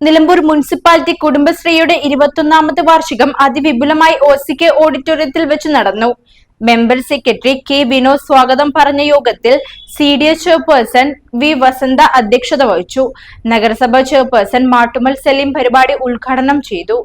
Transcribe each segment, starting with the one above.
Nilambur municipality കുടുംബശ്രീയുടെ ഇരുപത്തൊന്നാമത് വാർഷികം അതിവിപുലമായി O C K ഓഡിറ്റോറിയത്തിൽ വെച്ച് നടന്നു. മെമ്പർ സെക്രട്ടറി കെ വിനോദ് സ്വാഗതം പറഞ്ഞ യോഗത്തിൽ C D S chairperson V Vasantha അധ്യക്ഷത വഹിച്ചു. നഗരസഭാ ചെയർപേഴ്സൺ മാട്ടുമൽ സലീം പരിപാടി ഉദ്ഘാടനം ചെയ്തു.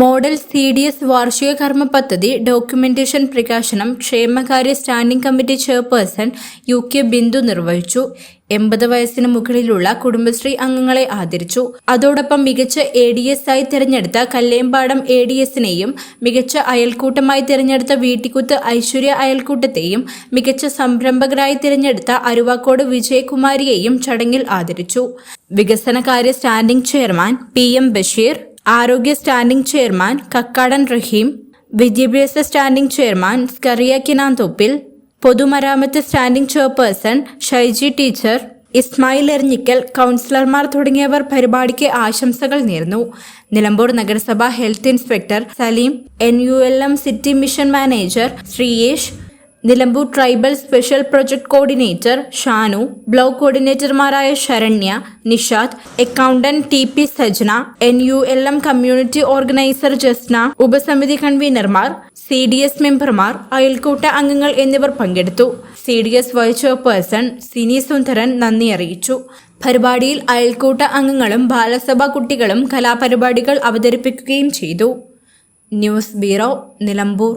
മോഡൽ സി ഡി എസ് വാർഷിക കർമ്മ പദ്ധതി ഡോക്യുമെന്റേഷൻ പ്രകാശനം ക്ഷേമകാര്യ standing committee chairperson U K Bindu നിർവഹിച്ചു. എൺപത് വയസ്സിന് മുകളിലുള്ള കുടുംബശ്രീ അംഗങ്ങളെ ആദരിച്ചു. അതോടൊപ്പം മികച്ച എ ഡി എസ് ആയി തിരഞ്ഞെടുത്ത കല്ലേമ്പാടം എ ഡി എസിനെയും മികച്ച അയൽക്കൂട്ടമായി തിരഞ്ഞെടുത്ത വീട്ടിക്കുത്ത് ഐശ്വര്യ അയൽക്കൂട്ടത്തെയും മികച്ച സംരംഭകരായി തിരഞ്ഞെടുത്ത അരുവാക്കോട് വിജയകുമാരിയെയും ചടങ്ങിൽ ആദരിച്ചു. വികസനകാര്യ standing chairman P M Basheer ആരോഗ്യ സ്റ്റാൻഡിംഗ് ചെയർമാൻ കക്കാടൻ റഹീം വിദ്യാഭ്യാസ സ്റ്റാൻഡിംഗ് ചെയർമാൻ സ്കറിയ കിനാൻ തൊപ്പിൽ പൊതുമരാമത്ത് standing chairperson Shaiji teacher Ismail Erinjikkal കൗൺസിലർമാർ തുടങ്ങിയവർ പരിപാടിക്ക് ആശംസകൾ നേർന്നു. നിലമ്പൂർ നഗരസഭ health inspector Saleem N U L M city mission manager Sreeyesh Nilambur tribal special project coordinator Shanu block കോർഡിനേറ്റർമാരായ Saranya Nishad accountant T P Sajna N U L M community organiser Jasna ഉപസമിതി കൺവീനർമാർ C D S മെമ്പർമാർ അയൽക്കൂട്ട അംഗങ്ങൾ എന്നിവർ പങ്കെടുത്തു. C D S vice chairperson Sini Sundaran നന്ദി അറിയിച്ചു. പരിപാടിയിൽ അയൽക്കൂട്ട അംഗങ്ങളും ബാലസഭാ കുട്ടികളും കലാപരിപാടികൾ അവതരിപ്പിക്കുകയും ചെയ്തു. News bureau Nilambur.